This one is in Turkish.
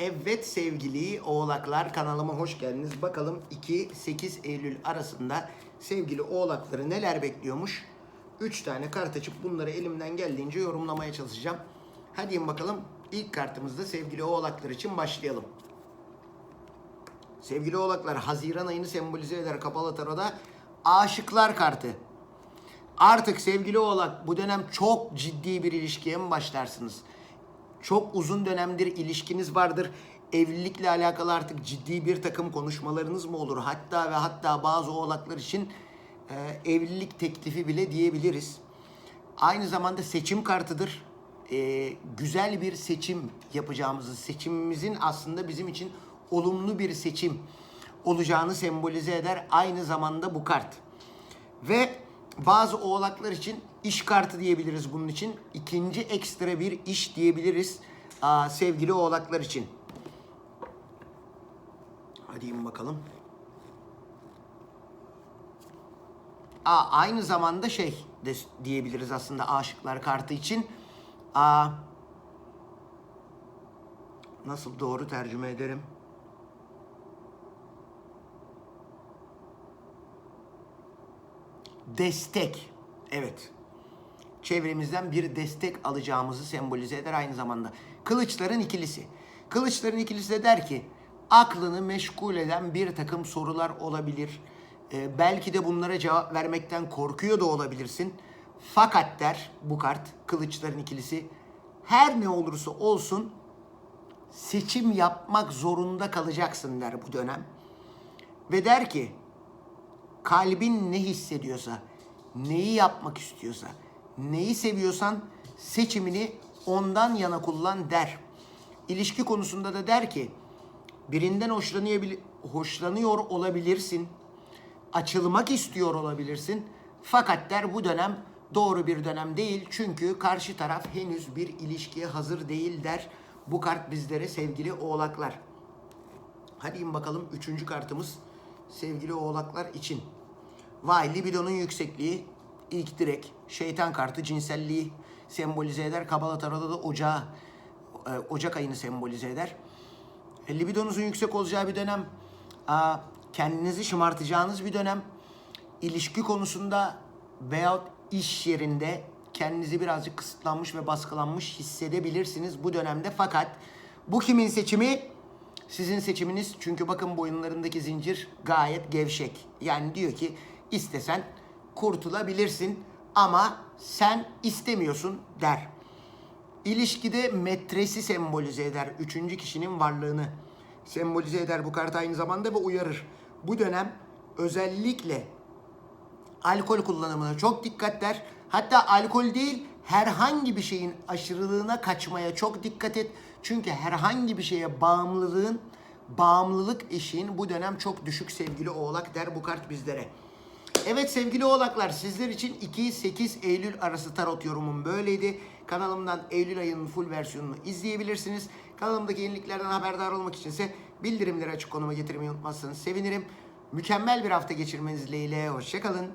Evet sevgili oğlaklar kanalıma hoş geldiniz. Bakalım 2-8 Eylül arasında sevgili oğlakları neler bekliyormuş. 3 tane kart açıp bunları elimden geldiğince yorumlamaya çalışacağım. Hadi bakalım ilk kartımızda sevgili oğlaklar için başlayalım. Sevgili oğlaklar Haziran ayını sembolize eder kapalı taroda aşıklar kartı. Artık sevgili oğlak bu dönem çok ciddi bir ilişkiye mi başlarsınız? Çok uzun dönemdir ilişkiniz vardır. Evlilikle alakalı artık ciddi bir takım konuşmalarınız mı olur? Hatta ve hatta bazı oğlaklar için e, evlilik teklifi bile diyebiliriz. Aynı zamanda seçim kartıdır. E, güzel bir seçim yapacağımızı, seçimimizin aslında bizim için olumlu bir seçim olacağını sembolize eder aynı zamanda bu kart. Ve bazı oğlaklar için iş kartı diyebiliriz bunun için. İkinci ekstra bir iş diyebiliriz aa, sevgili oğlaklar için. Hadi in bakalım. Aa, aynı zamanda şey de diyebiliriz aslında aşıklar kartı için. Aa, nasıl doğru tercüme ederim? Destek. Evet. Çevremizden bir destek alacağımızı sembolize eder aynı zamanda. Kılıçların ikilisi. Kılıçların ikilisi de der ki aklını meşgul eden bir takım sorular olabilir. Ee, belki de bunlara cevap vermekten korkuyor da olabilirsin. Fakat der bu kart kılıçların ikilisi her ne olursa olsun seçim yapmak zorunda kalacaksın der bu dönem. Ve der ki kalbin ne hissediyorsa, neyi yapmak istiyorsa, neyi seviyorsan seçimini ondan yana kullan der. İlişki konusunda da der ki birinden hoşlanıyor, olabilirsin, açılmak istiyor olabilirsin. Fakat der bu dönem doğru bir dönem değil çünkü karşı taraf henüz bir ilişkiye hazır değil der. Bu kart bizlere sevgili oğlaklar. Hadi in bakalım üçüncü kartımız sevgili oğlaklar için. Vay libidonun yüksekliği ilk direk. Şeytan kartı cinselliği sembolize eder. Kabala taroda da ocağı, e, Ocak ayını sembolize eder. E, libidonuzun yüksek olacağı bir dönem. Aa, kendinizi şımartacağınız bir dönem. İlişki konusunda veyahut iş yerinde kendinizi birazcık kısıtlanmış ve baskılanmış hissedebilirsiniz bu dönemde. Fakat bu kimin seçimi? Sizin seçiminiz çünkü bakın boyunlarındaki zincir gayet gevşek. Yani diyor ki istesen kurtulabilirsin ama sen istemiyorsun der. İlişkide metresi sembolize eder. Üçüncü kişinin varlığını sembolize eder bu kart aynı zamanda ve uyarır. Bu dönem özellikle alkol kullanımına çok dikkat der. Hatta alkol değil herhangi bir şeyin aşırılığına kaçmaya çok dikkat et. Çünkü herhangi bir şeye bağımlılığın, bağımlılık eşiğin bu dönem çok düşük sevgili oğlak der bu kart bizlere. Evet sevgili oğlaklar sizler için 2-8 Eylül arası tarot yorumum böyleydi. Kanalımdan Eylül ayının full versiyonunu izleyebilirsiniz. Kanalımdaki yeniliklerden haberdar olmak içinse bildirimleri açık konuma getirmeyi unutmazsanız sevinirim. Mükemmel bir hafta geçirmeniz dileğiyle. Hoşçakalın.